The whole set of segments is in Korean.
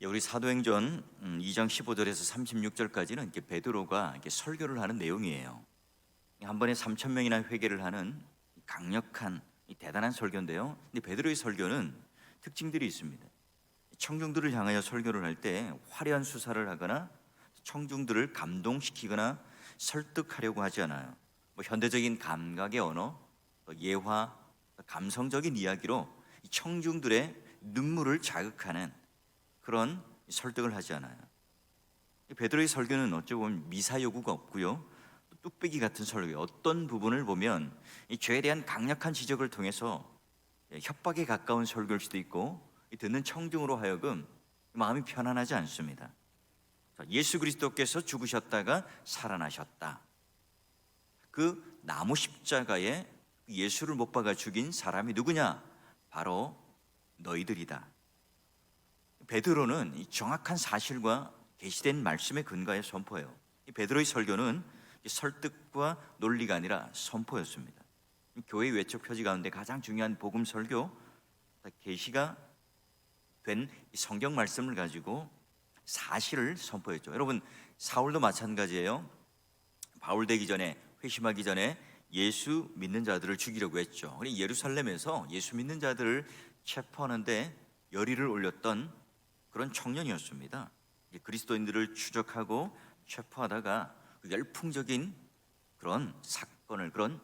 예, 우리 사도행전 음, 2장 15절에서 36절까지는 이렇게 베드로가 설교를 하는 내용이에요. 한 번에 3천 명이나 회개를 하는 강력한 이 대단한 설교인데요. 근데 베드로의 설교는 특징들이 있습니다. 청중들을 향하여 설교를 할 때 화려한 수사를 하거나 청중들을 감동시키거나 설득하려고 하지 않아요. 뭐 현대적인 감각의 언어, 또 예화, 감성적인 이야기로 이 청중들의 눈물을 자극하는 그런 설득을 하지 않아요. 이 베드로의 설교는 어찌 보면 미사 요구가 없고요. 또 뚝배기 같은 설교. 어떤 부분을 보면 이 죄에 대한 강력한 지적을 통해서 예, 협박에 가까운 설교일 수도 있고 이 듣는 청중으로 하여금 마음이 편안하지 않습니다. 자, 예수 그리스도께서 죽으셨다가 살아나셨다. 그 나무 십자가에 예수를 못 박아 죽인 사람이 누구냐? 바로 너희들이다. 베드로는 이 정확한 사실과 계시된 말씀의 근거에 선포해요. 이 베드로의 설교는 이 설득과 논리가 아니라 선포였습니다. 이 교회 외적 표지 가운데 가장 중요한 복음 설교, 계시가 된 성경 말씀을 가지고 사실을 선포했죠. 여러분 사울도 마찬가지예요. 바울 되기 전에 회심하기 전에 예수 믿는 자들을 죽이려고 했죠. 예루살렘에서 예수 믿는 자들을 체포하는데 열의를 올렸던 그런 청년이었습니다. 그리스도인들을 추적하고 체포하다가 그 열풍적인 그런 사건을 그런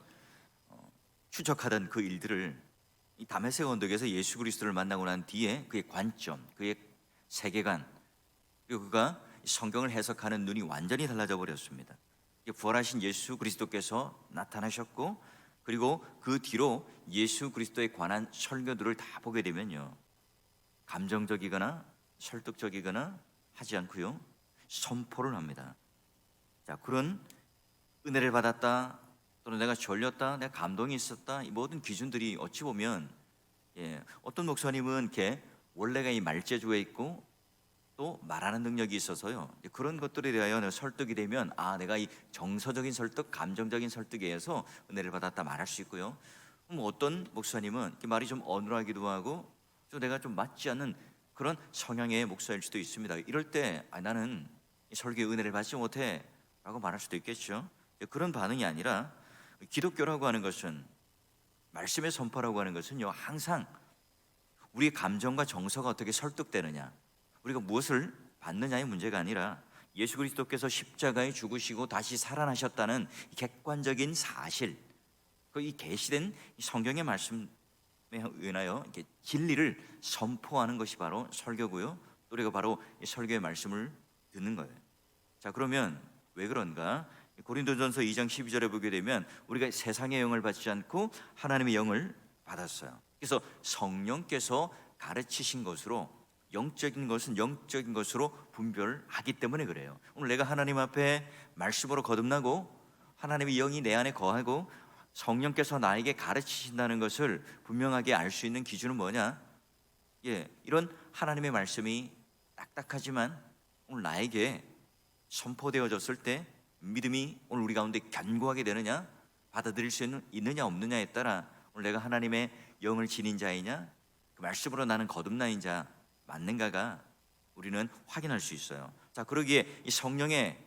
어, 추적하던 그 일들을 이 다메섹 언덕에서 예수 그리스도를 만나고 난 뒤에 그의 관점, 그의 세계관 그리고 그가 성경을 해석하는 눈이 완전히 달라져 버렸습니다. 부활하신 예수 그리스도께서 나타나셨고 그리고 그 뒤로 예수 그리스도에 관한 설교들을 다 보게 되면요. 감정적이거나 설득적이거나 하지 않고요. 선포를 합니다. 자, 그런 은혜를 받았다 또는 내가 졸렸다, 내가 감동이 있었다 이 모든 기준들이 어찌 보면 예, 어떤 목사님은 이렇게 원래가 이 말재주에 있고 또 말하는 능력이 있어서요. 그런 것들에 대하여 설득이 되면 아 내가 이 정서적인 설득, 감정적인 설득에 의해서 은혜를 받았다 말할 수 있고요. 뭐 어떤 목사님은 말이 좀 어눌하기도 하고 또 내가 좀 맞지 않는 그런 성향의 목사일 수도 있습니다. 이럴 때 아, 나는 이 설교의 은혜를 받지 못해라고 말할 수도 있겠죠. 그런 반응이 아니라 기독교라고 하는 것은 말씀의 선포라고 하는 것은요 항상 우리의 감정과 정서가 어떻게 설득되느냐 우리가 무엇을 받느냐의 문제가 아니라 예수 그리스도께서 십자가에 죽으시고 다시 살아나셨다는 객관적인 사실, 그 이 계시된 성경의 말씀 에 의하여 이렇게 진리를 선포하는 것이 바로 설교고요. 또 우리가 바로 이 설교의 말씀을 듣는 거예요. 자 그러면 왜 그런가? 고린도전서 2장 12절에 보게 되면 우리가 세상의 영을 받지 않고 하나님의 영을 받았어요. 그래서 성령께서 가르치신 것으로 영적인 것은 영적인 것으로 분별하기 때문에 그래요. 오늘 내가 하나님 앞에 말씀으로 거듭나고 하나님의 영이 내 안에 거하고 성령께서 나에게 가르치신다는 것을 분명하게 알 수 있는 기준은 뭐냐? 예, 이런 하나님의 말씀이 딱딱하지만 오늘 나에게 선포되어졌을 때 믿음이 오늘 우리 가운데 견고하게 되느냐, 받아들일 수 있느냐 없느냐에 따라 오늘 내가 하나님의 영을 지닌 자이냐, 그 말씀으로 나는 거듭나인 자 맞는가가 우리는 확인할 수 있어요. 자, 그러기에 이 성령의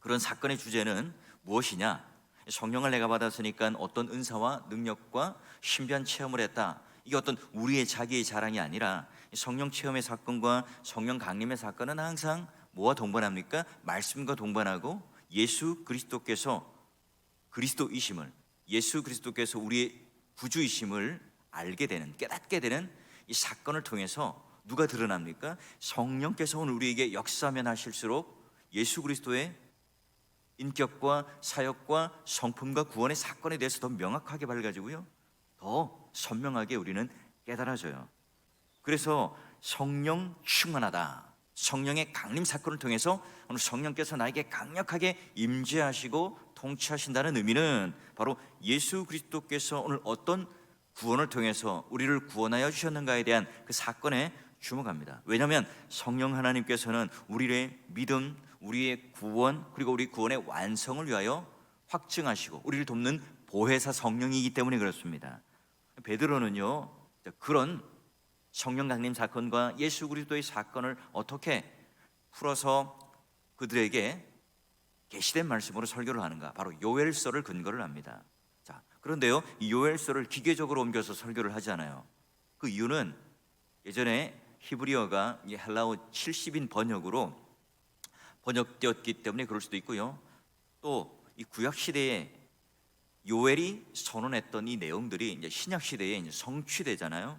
그런 사건의 주제는 무엇이냐? 성령을 내가 받았으니까 어떤 은사와 능력과 신비한 체험을 했다. 이게 어떤 우리의 자기의 자랑이 아니라 성령 체험의 사건과 성령 강림의 사건은 항상 뭐와 동반합니까? 말씀과 동반하고 예수 그리스도께서 그리스도이심을 예수 그리스도께서 우리의 구주이심을 알게 되는 깨닫게 되는 이 사건을 통해서 누가 드러납니까? 성령께서 오늘 우리에게 역사하면 하실수록 예수 그리스도의 인격과 사역과 성품과 구원의 사건에 대해서 더 명확하게 밝아지고요. 더 선명하게 우리는 깨달아져요. 그래서 성령 충만하다. 성령의 강림 사건을 통해서 오늘 성령께서 나에게 강력하게 임재하시고 통치하신다는 의미는 바로 예수 그리스도께서 오늘 어떤 구원을 통해서 우리를 구원하여 주셨는가에 대한 그 사건에 주목합니다. 왜냐하면 성령 하나님께서는 우리의 믿음, 우리의 구원 그리고 우리 구원의 완성을 위하여 확증하시고 우리를 돕는 보혜사 성령이기 때문에 그렇습니다. 베드로는요 그런 성령 강림 사건과 예수 그리스도의 사건을 어떻게 풀어서 그들에게 계시된 말씀으로 설교를 하는가? 바로 요엘서를 근거를 합니다. 자, 그런데요, 이 요엘서를 기계적으로 옮겨서 설교를 하잖아요. 그 이유는 예전에 히브리어가 이 헬라어 70인 번역으로 번역되었기 때문에 그럴 수도 있고요. 또 이 구약 시대에 요엘이 선언했던 이 내용들이 이제 신약 시대에 이제 성취되잖아요.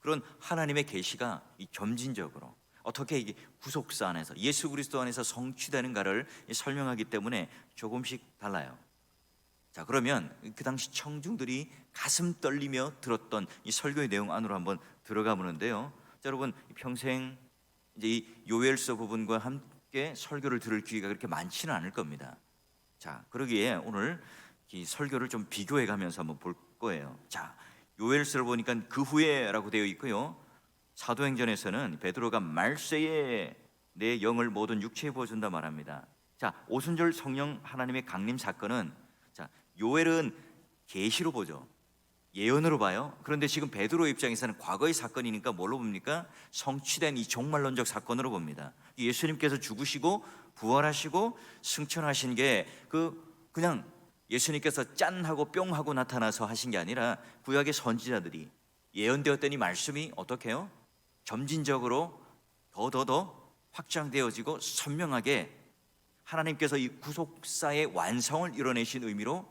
그런 하나님의 계시가 이 점진적으로 어떻게 이게 구속사 안에서 예수 그리스도 안에서 성취되는가를 설명하기 때문에 조금씩 달라요. 자 그러면 그 당시 청중들이 가슴 떨리며 들었던 이 설교의 내용 안으로 한번 들어가 보는데요. 자, 여러분 평생 이제 이 요엘서 부분과 함 께 설교를 들을 기회가 그렇게 많지는 않을 겁니다. 자 그러기에 오늘 이 설교를 좀 비교해 가면서 한번 볼 거예요. 자 요엘서를 보니까 그 후에라고 되어 있고요. 사도행전에서는 베드로가 말세에 내 영을 모든 육체에 부어 준다 말합니다. 자 오순절 성령 하나님의 강림 사건은 자 요엘은 계시로 보죠. 예언으로 봐요. 그런데 지금 베드로 입장에서는 과거의 사건이니까 뭘로 봅니까? 성취된 이 종말론적 사건으로 봅니다. 예수님께서 죽으시고 부활하시고 승천하신 게 그 그냥 예수님께서 짠 하고 뿅 하고 나타나서 하신 게 아니라 구약의 선지자들이 예언되었더니 말씀이 어떻게 해요? 점진적으로 더더더 확장되어지고 선명하게 하나님께서 이 구속사의 완성을 이뤄내신 의미로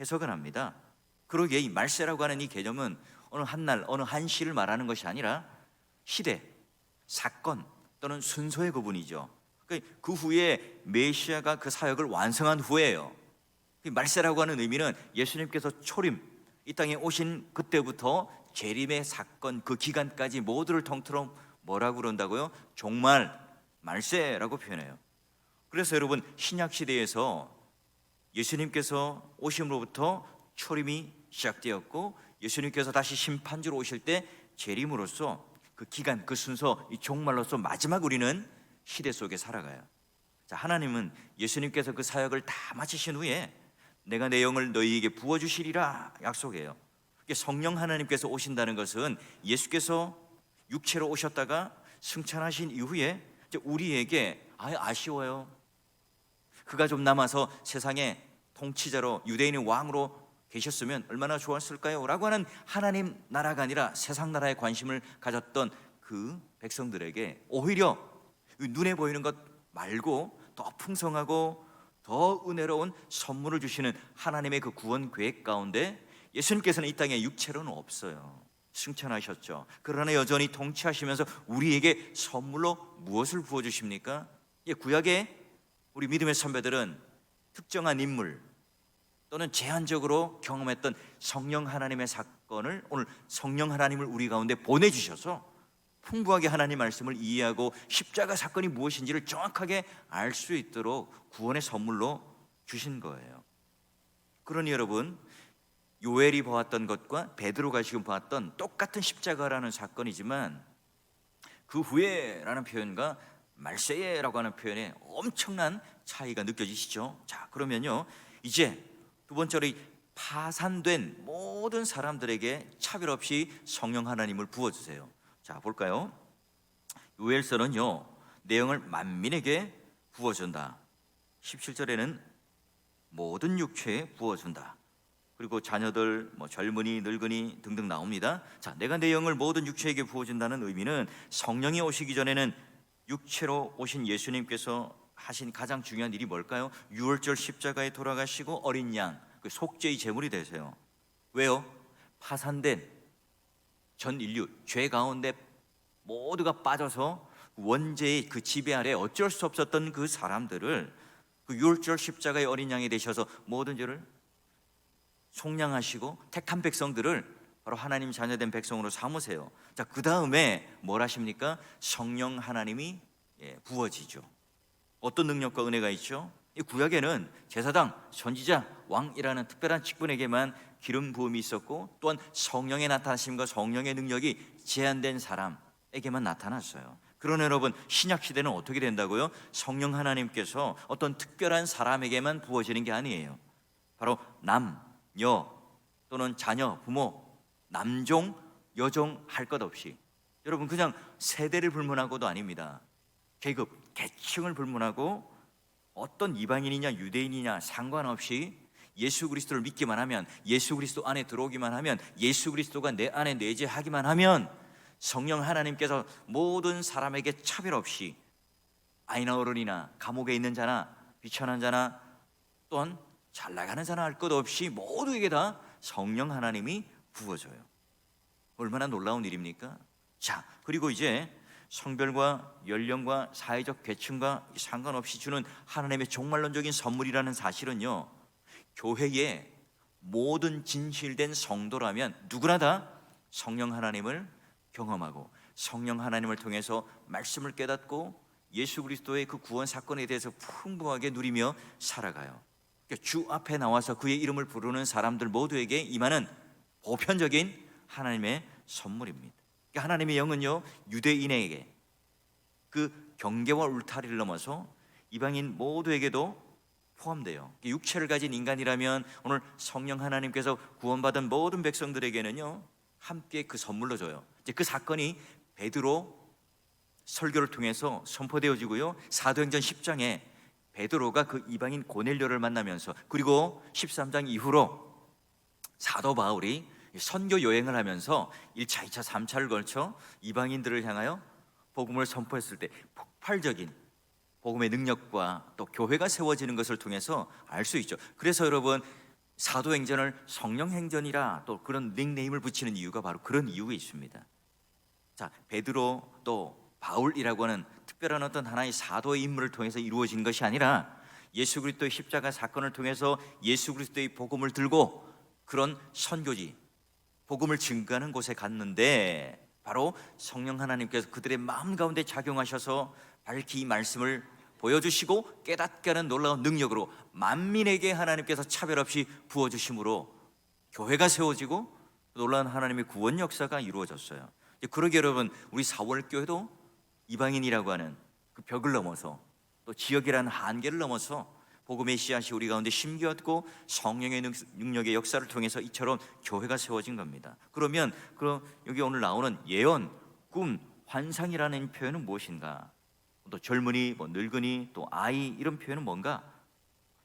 해석을 합니다. 그러기에 이 말세라고 하는 이 개념은 어느 한 날, 어느 한 시를 말하는 것이 아니라 시대, 사건 또는 순서의 구분이죠. 그그 후에 메시아가 그 사역을 완성한 후에요. 이 말세라고 하는 의미는 예수님께서 초림 이 땅에 오신 그때부터 재림의 사건 그 기간까지 모두를 통틀어 뭐라고 그런다고요? 종말 말세라고 표현해요. 그래서 여러분 신약 시대에서 예수님께서 오심으로부터 초림이 시작되었고 예수님께서 다시 심판주로 오실 때 재림으로써 그 기간 그 순서 이 종말로서 마지막 우리는 시대 속에 살아가요. 자 하나님은 예수님께서 그 사역을 다 마치신 후에 내가 내 영을 너희에게 부어 주시리라 약속해요. 성령 하나님께서 오신다는 것은 예수께서 육체로 오셨다가 승천하신 이후에 우리에게 아 아쉬워요. 그가 좀 남아서 세상의 통치자로 유대인의 왕으로 계셨으면 얼마나 좋았을까요? 라고 하는 하나님 나라가 아니라 세상 나라에 관심을 가졌던 그 백성들에게 오히려 눈에 보이는 것 말고 더 풍성하고 더 은혜로운 선물을 주시는 하나님의 그 구원 계획 가운데 예수님께서는 이 땅에 육체로는 없어요. 승천하셨죠. 그러나 여전히 통치하시면서 우리에게 선물로 무엇을 부어 주십니까? 예, 구약의 우리 믿음의 선배들은 특정한 인물 또는 제한적으로 경험했던 성령 하나님의 사건을 오늘 성령 하나님을 우리 가운데 보내 주셔서 풍부하게 하나님 말씀을 이해하고 십자가 사건이 무엇인지를 정확하게 알 수 있도록 구원의 선물로 주신 거예요. 그러니 여러분 요엘이 보았던 것과 베드로가 지금 보았던 똑같은 십자가라는 사건이지만 그 후에라는 표현과 말세에라고 하는 표현에 엄청난 차이가 느껴지시죠? 자, 그러면요. 이제 두 번째로 이 파산된 모든 사람들에게 차별 없이 성령 하나님을 부어 주세요. 자, 볼까요? 요엘서는요. 내용을 만민에게 부어 준다. 17절에는 모든 육체에 부어 준다. 그리고 자녀들, 뭐 젊은이, 늙은이 등등 나옵니다. 자, 내가 내 영을 모든 육체에게 부어준다는 의미는 성령이 오시기 전에는 육체로 오신 예수님께서 하신 가장 중요한 일이 뭘까요? 유월절 십자가에 돌아가시고 어린 양, 그 속죄의 제물이 되세요. 왜요? 파산된 전 인류 죄 가운데 모두가 빠져서 원죄의 그 지배 아래 어쩔 수 없었던 그 사람들을 그 유월절 십자가의 어린 양이 되셔서 모든 죄를 속량하시고 택한 백성들을 바로 하나님 자녀된 백성으로 삼으세요. 자, 그 다음에 뭘 하십니까? 성령 하나님이 예, 부어지죠. 어떤 능력과 은혜가 있죠? 이 구약에는 제사장, 선지자, 왕이라는 특별한 직분에게만 기름 부음이 있었고 또한 성령의 나타나심과 성령의 능력이 제한된 사람에게만 나타났어요. 그러나 여러분 신약 시대는 어떻게 된다고요? 성령 하나님께서 어떤 특별한 사람에게만 부어지는 게 아니에요. 바로 남, 여 또는 자녀, 부모, 남종, 여종 할 것 없이 여러분 그냥 세대를 불문하고도 아닙니다. 계급, 계층을 불문하고 어떤 이방인이냐 유대인이냐 상관없이 예수 그리스도를 믿기만 하면 예수 그리스도 안에 들어오기만 하면 예수 그리스도가 내 안에 내재하기만 하면 성령 하나님께서 모든 사람에게 차별 없이 아이나 어른이나 감옥에 있는 자나 비천한 자나 또한 잘 나가는 자나 할 것 없이 모두에게 다 성령 하나님이 부어져요. 얼마나 놀라운 일입니까? 자, 그리고 이제 성별과 연령과 사회적 계층과 상관없이 주는 하나님의 종말론적인 선물이라는 사실은요. 교회의 모든 진실된 성도라면 누구나 다 성령 하나님을 경험하고 성령 하나님을 통해서 말씀을 깨닫고 예수 그리스도의 그 구원 사건에 대해서 풍부하게 누리며 살아가요. 그러니까 주 앞에 나와서 그의 이름을 부르는 사람들 모두에게 임하는 보편적인 하나님의 선물입니다. 그러니까 하나님의 영은요 유대인에게 그 경계와 울타리를 넘어서 이방인 모두에게도 포함돼요. 육체를 가진 인간이라면 오늘 성령 하나님께서 구원받은 모든 백성들에게는요 함께 그 선물로 줘요. 이제 그 사건이 베드로 설교를 통해서 선포되어지고요. 사도행전 10장에 베드로가 그 이방인 고넬료를 만나면서 그리고 13장 이후로 사도 바울이 선교 여행을 하면서 1차, 2차, 3차를 걸쳐 이방인들을 향하여 복음을 선포했을 때 폭발적인 복음의 능력과 또 교회가 세워지는 것을 통해서 알 수 있죠. 그래서 여러분 사도행전을 성령행전이라 또 그런 닉네임을 붙이는 이유가 바로 그런 이유가 있습니다. 자, 베드로 또 바울이라고 하는 특별한 어떤 하나의 사도의 인물을 통해서 이루어진 것이 아니라 예수 그리스도의 십자가 사건을 통해서 예수 그리스도의 복음을 들고 그런 선교지 복음을 증거하는 곳에 갔는데 바로 성령 하나님께서 그들의 마음 가운데 작용하셔서 밝히 이 말씀을 보여주시고 깨닫게 하는 놀라운 능력으로 만민에게 하나님께서 차별 없이 부어주심으로 교회가 세워지고 놀라운 하나님의 구원 역사가 이루어졌어요. 그러게 여러분 우리 4월 교회도 이방인이라고 하는 그 벽을 넘어서 또 지역이라는 한계를 넘어서 복음의 씨앗이 우리 가운데 심기었고 성령의 능- 능력의 역사를 통해서 이처럼 교회가 세워진 겁니다. 그러면 그럼 여기 오늘 나오는 예언, 꿈, 환상이라는 표현은 무엇인가? 또 젊은이, 뭐 늙은이, 또 아이 이런 표현은 뭔가?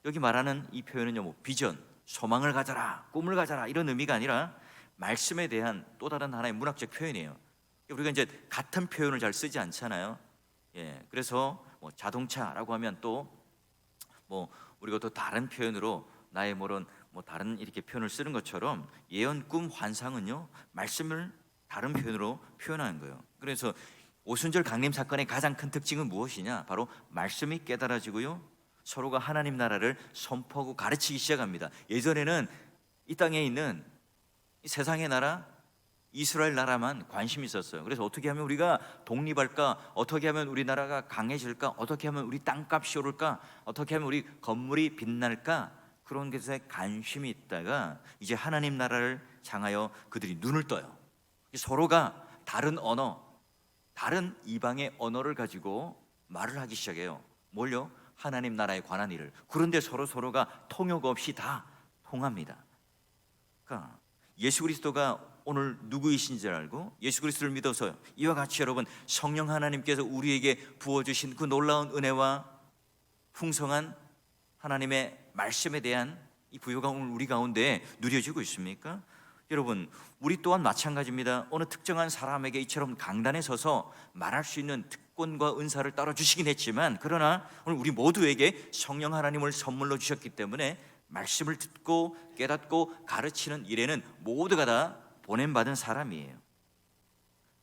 여기 말하는 이 표현은요, 뭐 비전, 소망을 가져라, 꿈을 가져라 이런 의미가 아니라 말씀에 대한 또 다른 하나의 문학적 표현이에요. 우리가 이제 같은 표현을 잘 쓰지 않잖아요. 예, 그래서 뭐 자동차라고 하면 또 뭐 우리가 또 다른 표현으로 나의 모른 뭐 다른 이렇게 표현을 쓰는 것처럼 예언, 꿈, 환상은요 말씀을 다른 표현으로 표현하는 거예요. 그래서 오순절 강림 사건의 가장 큰 특징은 무엇이냐? 바로 말씀이 깨달아지고요 서로가 하나님 나라를 선포하고 가르치기 시작합니다. 예전에는 이 땅에 있는 이 세상의 나라 이스라엘 나라만 관심이 있었어요. 그래서 어떻게 하면 우리가 독립할까? 어떻게 하면 우리나라가 강해질까? 어떻게 하면 우리 땅값이 오를까? 어떻게 하면 우리 건물이 빛날까? 그런 것에 관심이 있다가 이제 하나님 나라를 향하여 그들이 눈을 떠요. 서로가 다른 언어, 다른 이방의 언어를 가지고 말을 하기 시작해요. 뭘요? 하나님 나라에 관한 일을. 그런데 서로 서로가 통역 없이 다 통합니다. 그러니까 예수 그리스도가 오늘 누구이신 줄 알고 예수 그리스도를 믿어서 이와 같이 여러분 성령 하나님께서 우리에게 부어 주신 그 놀라운 은혜와 풍성한 하나님의 말씀에 대한 이 부여가 오늘 우리 가운데 누려지고 있습니까? 여러분, 우리 또한 마찬가지입니다. 어느 특정한 사람에게 이처럼 강단에 서서 말할 수 있는 특권과 은사를 따로 주시긴 했지만 그러나 오늘 우리 모두에게 성령 하나님을 선물로 주셨기 때문에 말씀을 듣고 깨닫고 가르치는 일에는 모두가 다 보냄받은 사람이에요.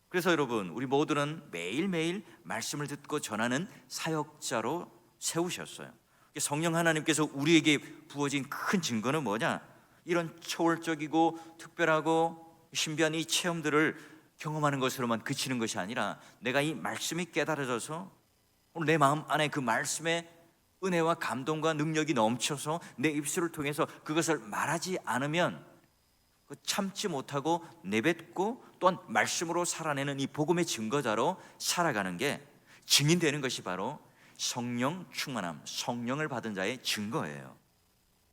그래서 여러분, 우리 모두는 매일매일 말씀을 듣고 전하는 사역자로 세우셨어요. 성령 하나님께서 우리에게 부어진 큰 증거는 뭐냐? 이런 초월적이고 특별하고 신비한 이 체험들을 경험하는 것으로만 그치는 것이 아니라 내가 이 말씀이 깨달아져서 오늘 내 마음 안에 그 말씀의 은혜와 감동과 능력이 넘쳐서 내 입술을 통해서 그것을 말하지 않으면 그 참지 못하고 내뱉고 또한 말씀으로 살아내는 이 복음의 증거자로 살아가는 게 증인되는 것이 바로 성령 충만함, 성령을 받은 자의 증거예요.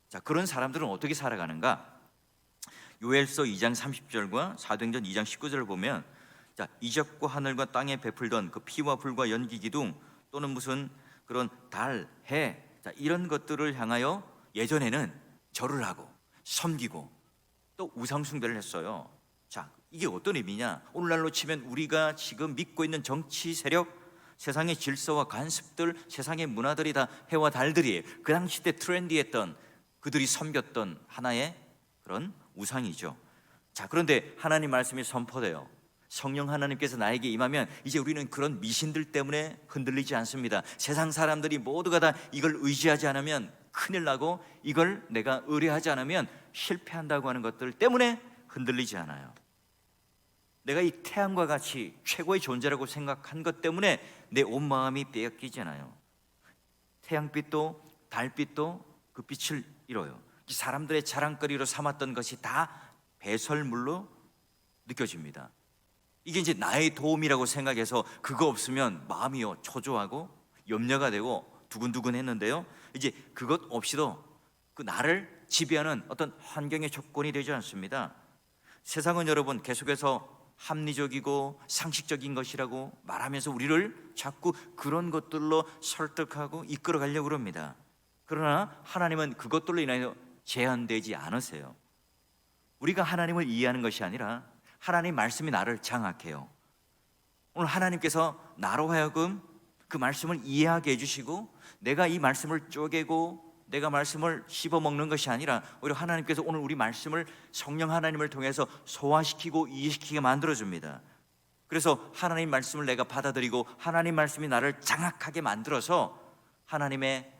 자, 그런 사람들은 어떻게 살아가는가? 요엘서 2장 30절과 사도행전 2장 19절을 보면 자, 이적과 하늘과 땅에 베풀던 그 피와 불과 연기 기둥 또는 무슨 그런 달, 해, 자, 이런 것들을 향하여 예전에는 절을 하고 섬기고 또 우상 숭배를 했어요. 자, 이게 어떤 의미냐? 오늘날로 치면 우리가 지금 믿고 있는 정치 세력, 세상의 질서와 관습들, 세상의 문화들이 다 해와 달들이 그 당시 때 트렌디했던 그들이 섬겼던 하나의 그런 우상이죠. 자, 그런데 하나님 말씀이 선포돼요. 성령 하나님께서 나에게 임하면 이제 우리는 그런 미신들 때문에 흔들리지 않습니다. 세상 사람들이 모두가 다 이걸 의지하지 않으면 큰일 나고 이걸 내가 의뢰하지 않으면 실패한다고 하는 것들 때문에 흔들리지 않아요. 내가 이 태양과 같이 최고의 존재라고 생각한 것 때문에 내 온 마음이 빼앗기잖아요. 태양빛도 달빛도 그 빛을 잃어요. 이 사람들의 자랑거리로 삼았던 것이 다 배설물로 느껴집니다. 이게 이제 나의 도움이라고 생각해서 그거 없으면 마음이요 초조하고 염려가 되고 두근두근 했는데요. 이제 그것 없이도 그 나를 지배하는 어떤 환경의 조건이 되지 않습니다. 세상은 여러분 계속해서 합리적이고 상식적인 것이라고 말하면서 우리를 자꾸 그런 것들로 설득하고 이끌어 가려고 그럽니다. 그러나 하나님은 그것들로 인하여 제한되지 않으세요. 우리가 하나님을 이해하는 것이 아니라 하나님 말씀이 나를 장악해요. 오늘 하나님께서 나로 하여금 그 말씀을 이해하게 해주시고 내가 이 말씀을 쪼개고 내가 말씀을 씹어 먹는 것이 아니라 오히려 하나님께서 오늘 우리 말씀을 성령 하나님을 통해서 소화시키고 이해시키게 만들어 줍니다. 그래서 하나님 말씀을 내가 받아들이고 하나님 말씀이 나를 장악하게 만들어서 하나님의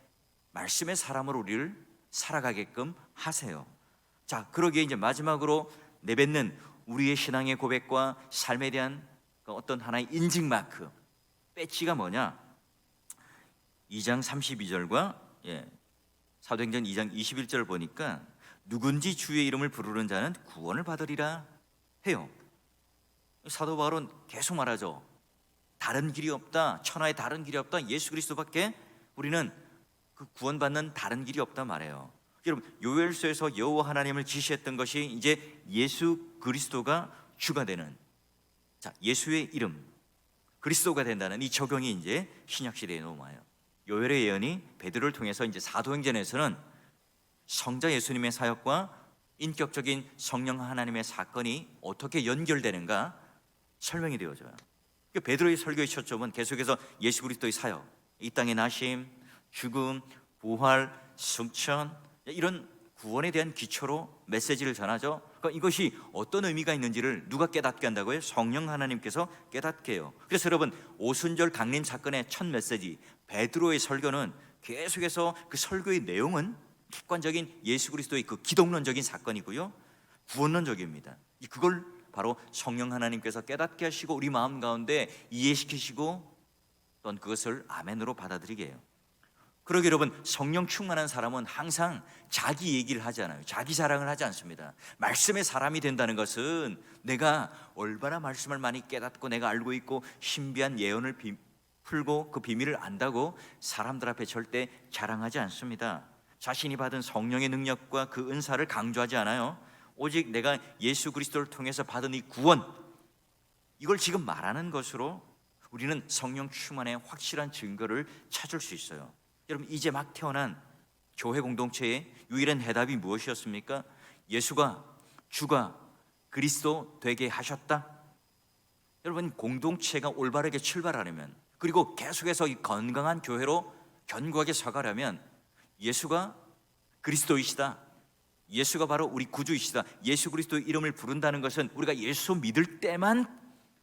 말씀의 사람으로 우리를 살아가게끔 하세요. 자, 그러기에 이제 마지막으로 내뱉는 우리의 신앙의 고백과 삶에 대한 그 어떤 하나의 인증 마크, 배지가 뭐냐? 2장 32절과 예, 사도행전 2장 21절 보니까 누군지 주의 이름을 부르는 자는 구원을 받으리라 해요. 사도 바울은 계속 말하죠. 다른 길이 없다. 천하에 다른 길이 없다. 예수 그리스도밖에 우리는 그 구원받는 다른 길이 없다 말해요. 여러분 요엘서에서 여호와 하나님을 지시했던 것이 이제 예수 그리스도가 주가 되는 자 예수의 이름 그리스도가 된다는 이 적용이 이제 신약 시대에 넘어와요. 요엘의 예언이 베드로를 통해서 이제 사도행전에서는 성자 예수님의 사역과 인격적인 성령 하나님의 사건이 어떻게 연결되는가 설명이 되어져요. 그 베드로의 설교의 초점은 계속해서 예수 그리스도의 사역, 이 땅의 나심, 죽음, 부활, 승천 이런 구원에 대한 기초로 메시지를 전하죠. 그러니까 이것이 어떤 의미가 있는지를 누가 깨닫게 한다고요? 성령 하나님께서 깨닫게 해요. 그래서 여러분 오순절 강림 사건의 첫 메시지 베드로의 설교는 계속해서 그 설교의 내용은 객관적인 예수 그리스도의 그 기독론적인 사건이고요. 구원론적입니다. 이 그걸 바로 성령 하나님께서 깨닫게 하시고 우리 마음 가운데 이해시키시고 또는 그것을 아멘으로 받아들이게 해요. 그러게 여러분 성령 충만한 사람은 항상 자기 얘기를 하지 않아요. 자기 자랑을 하지 않습니다. 말씀의 사람이 된다는 것은 내가 얼마나 말씀을 많이 깨닫고 내가 알고 있고 신비한 예언을 비, 풀고 그 비밀을 안다고 사람들 앞에 절대 자랑하지 않습니다. 자신이 받은 성령의 능력과 그 은사를 강조하지 않아요. 오직 내가 예수 그리스도를 통해서 받은 이 구원 이걸 지금 말하는 것으로 우리는 성령 충만의 확실한 증거를 찾을 수 있어요. 여러분 이제 막 태어난 교회 공동체의 유일한 해답이 무엇이었습니까? 예수가 주가 그리스도 되게 하셨다. 여러분 공동체가 올바르게 출발하려면 그리고 계속해서 이 건강한 교회로 견고하게 서가려면 예수가 그리스도이시다. 예수가 바로 우리 구주이시다. 예수 그리스도의 이름을 부른다는 것은 우리가 예수 믿을 때만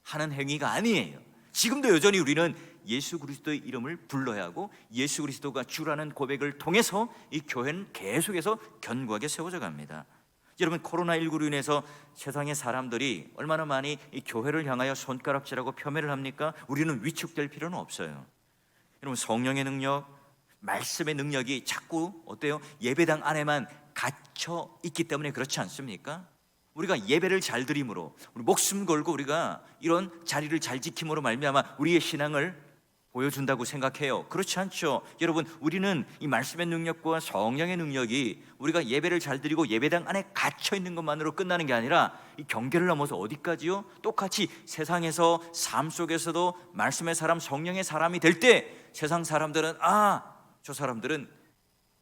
하는 행위가 아니에요. 지금도 여전히 우리는 예수 그리스도의 이름을 불러야 하고 예수 그리스도가 주라는 고백을 통해서 이 교회는 계속해서 견고하게 세워져 갑니다. 여러분 코로나19로 인해서 세상의 사람들이 얼마나 많이 이 교회를 향하여 손가락질하고 폄훼를 합니까? 우리는 위축될 필요는 없어요. 여러분 성령의 능력, 말씀의 능력이 자꾸 어때요? 예배당 안에만 갇혀 있기 때문에 그렇지 않습니까? 우리가 예배를 잘 드림으로 우리 목숨 걸고 우리가 이런 자리를 잘 지킴으로 말미암아 우리의 신앙을 보여준다고 생각해요. 그렇지 않죠. 여러분, 우리는 이 말씀의 능력과 성령의 능력이 우리가 예배를 잘 드리고 예배당 안에 갇혀 있는 것만으로 끝나는 게 아니라 이 경계를 넘어서 어디까지요? 똑같이 세상에서 삶 속에서도 말씀의 사람, 성령의 사람이 될 때 세상 사람들은 아, 저 사람들은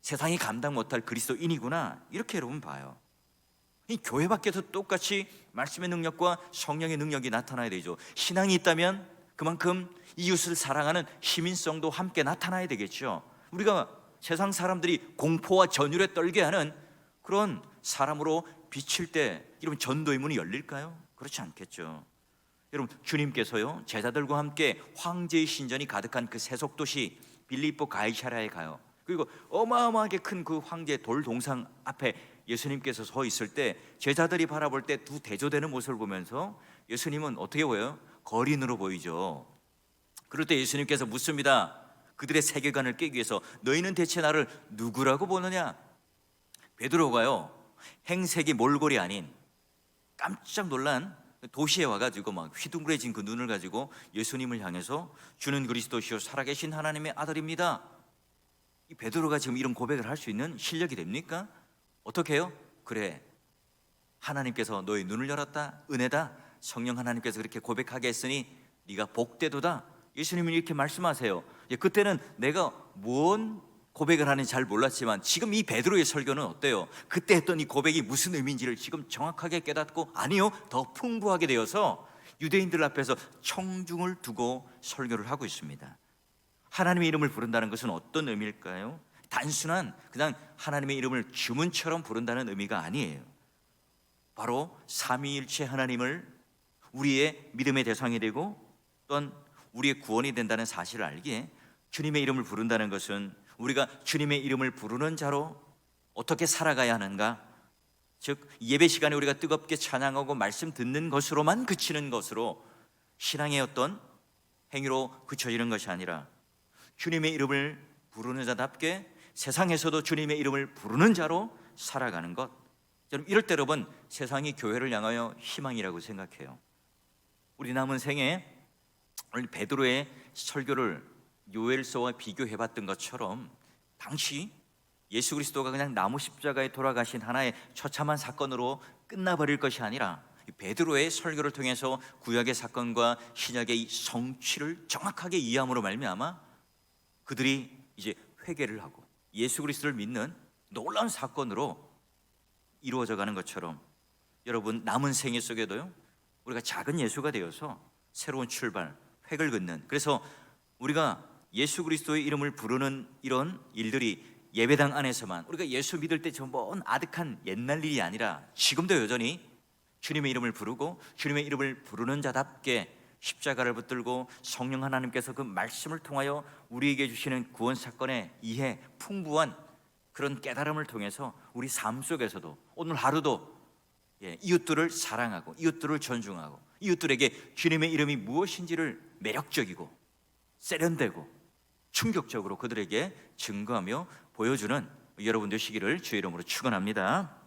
세상이 감당 못할 그리스도인이구나. 이렇게 여러분 봐요. 이 교회 밖에서 똑같이 말씀의 능력과 성령의 능력이 나타나야 되죠. 신앙이 있다면 그만큼 이웃을 사랑하는 시민성도 함께 나타나야 되겠죠. 우리가 세상 사람들이 공포와 전율에 떨게 하는 그런 사람으로 비칠 때 이러면 전도의 문이 열릴까요? 그렇지 않겠죠. 여러분 주님께서요 제자들과 함께 황제의 신전이 가득한 그 세속 도시 빌립보 가이사라에 가요. 그리고 어마어마하게 큰 그 황제 돌 동상 앞에 예수님께서 서 있을 때 제자들이 바라볼 때 두 대조되는 모습을 보면서 예수님은 어떻게 보여요? 거린으로 보이죠. 그럴 때 예수님께서 묻습니다. 그들의 세계관을 깨기 위해서 너희는 대체 나를 누구라고 보느냐? 베드로가요 행색이 몰골이 아닌 깜짝 놀란 도시에 와가지고 막 휘둥그레진 그 눈을 가지고 예수님을 향해서 주는 그리스도시요 살아계신 하나님의 아들입니다. 이 베드로가 지금 이런 고백을 할 수 있는 실력이 됩니까? 어떻게 해요? 그래 하나님께서 너의 눈을 열었다 은혜다 성령 하나님께서 그렇게 고백하게 했으니 네가 복되도다 예수님은 이렇게 말씀하세요 예, 그때는 내가 뭔 고백을 하는지 잘 몰랐지만 지금 이 베드로의 설교는 어때요? 그때 했던 이 고백이 무슨 의미인지를 지금 정확하게 깨닫고 아니요 더 풍부하게 되어서 유대인들 앞에서 청중을 두고 설교를 하고 있습니다 하나님의 이름을 부른다는 것은 어떤 의미일까요? 단순한 그냥 하나님의 이름을 주문처럼 부른다는 의미가 아니에요. 바로 삼위일체 하나님을 우리의 믿음의 대상이 되고 또한 우리의 구원이 된다는 사실을 알기에 주님의 이름을 부른다는 것은 우리가 주님의 이름을 부르는 자로 어떻게 살아가야 하는가? 즉 예배 시간에 우리가 뜨겁게 찬양하고 말씀 듣는 것으로만 그치는 것으로 신앙의 어떤 행위로 그쳐지는 것이 아니라 주님의 이름을 부르는 자답게 세상에서도 주님의 이름을 부르는 자로 살아가는 것. 여러분 이럴 때 여러분 세상이 교회를 향하여 희망이라고 생각해요. 우리 남은 생에 오늘 베드로의 설교를 요엘서와 비교해 봤던 것처럼 당시 예수 그리스도가 그냥 나무 십자가에 돌아가신 하나의 처참한 사건으로 끝나버릴 것이 아니라 이 베드로의 설교를 통해서 구약의 사건과 신약의 이 성취를 정확하게 이해함으로 말미암아 그들이 이제 회개를 하고 예수 그리스도를 믿는 놀라운 사건으로 이루어져 가는 것처럼 여러분 남은 생애 속에도요 우리가 작은 예수가 되어서 새로운 출발, 획을 긋는. 그래서 우리가 예수 그리스도의 이름을 부르는 이런 일들이 예배당 안에서만 우리가 예수 믿을 때저먼 아득한 옛날 일이 아니라 지금도 여전히 주님의 이름을 부르고 주님의 이름을 부르는 자답게 십자가를 붙들고 성령 하나님께서 그 말씀을 통하여 우리에게 주시는 구원 사건의 이해 풍부한 그런 깨달음을 통해서 우리 삶 속에서도 오늘 하루도 예, 이웃들을 사랑하고 이웃들을 존중하고 이웃들에게 주님의 이름이 무엇인지를 매력적이고 세련되고 충격적으로 그들에게 증거하며 보여주는 여러분 되시기를 주의 이름으로 축원합니다.